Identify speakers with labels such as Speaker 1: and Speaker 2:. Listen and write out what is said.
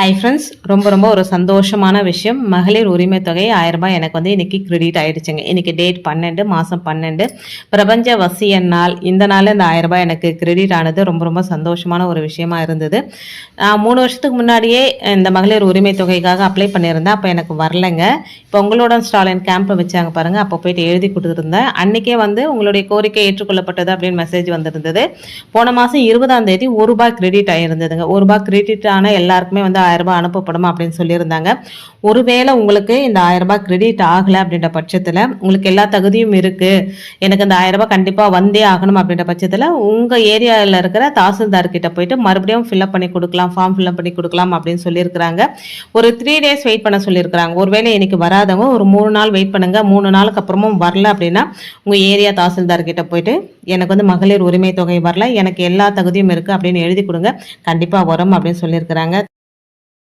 Speaker 1: Hi friends ரொம்ப ரொம்ப ஒரு சந்தோஷமான விஷயம். மகளிர் உரிமை தொகை ஆயிரம் ரூபாய் எனக்கு வந்து இன்னைக்கு கிரெடிட் ஆயிடுச்சுங்க. இன்னைக்கு டேட் பன்னெண்டு மாதம் பன்னெண்டு. பிரபஞ்ச வசிய நாள் இந்த நாளில் இந்த ஆயிரம் ரூபாய் எனக்கு கிரெடிட் ஆனது ரொம்ப ரொம்ப சந்தோஷமான ஒரு விஷயமா இருந்தது. நான் மூணு வருஷத்துக்கு முன்னாடியே இந்த மகளிர் உரிமை தொகைக்காக அப்ளை பண்ணியிருந்தேன். அப்போ எனக்கு வரலைங்க. இப்போ உங்களோட ஸ்டாலின் கேம்ப்பை வச்சாங்க பாருங்கள் அப்போ போயிட்டு எழுதி கொடுத்துருந்தேன். அன்றைக்கே வந்து உங்களுடைய கோரிக்கை ஏற்றுக்கொள்ளப்பட்டது அப்படின்னு மெசேஜ் வந்திருந்தது. போன மாதம் இருபதாம் தேதி ஒரு ரூபாய் கிரெடிட் ஆகிருந்ததுங்க ஒரு ரூபாய் கிரெடிட் ஆன எல்லாருக்குமே வந்து ஆயிரம் ரூபாய் அனுப்பப்படும் அப்படின்னு சொல்லியிருந்தாங்க. ஒருவேளை உங்களுக்கு இந்த ஆயிரரூபா கிரெடிட் ஆகலை அப்படின்ற பட்சத்தில் உங்களுக்கு எல்லா தகுதியும் இருக்குது எனக்கு இந்த ஆயிரரூபா கண்டிப்பாக வந்தே ஆகணும் அப்படின்ற பட்சத்தில் உங்கள் ஏரியாவில் இருக்கிற தாசில்தார் கிட்ட போயிட்டு மறுபடியும் ஃபில்அப் பண்ணி கொடுக்கலாம் ஃபார்ம் ஃபில்அப் பண்ணி கொடுக்கலாம் அப்படின்னு சொல்லியிருக்கிறாங்க. ஒரு த்ரீ டேஸ் வெயிட் பண்ண சொல்லியிருக்கிறாங்க. ஒருவேளை இன்னைக்கு வராதவங்க ஒரு மூணு நாள் வெயிட் பண்ணுங்கள் மூணு நாளுக்கு அப்புறமும் வரல அப்படின்னா உங்கள் ஏரியா தாசில்தார் கிட்ட போயிட்டு எனக்கு வந்து மகளிர் உரிமை தொகை வரல எனக்கு எல்லா தகுதியும் இருக்குது அப்படின்னு எழுதி கொடுங்க. கண்டிப்பாக வரும் அப்படின்னு சொல்லியிருக்கிறாங்க.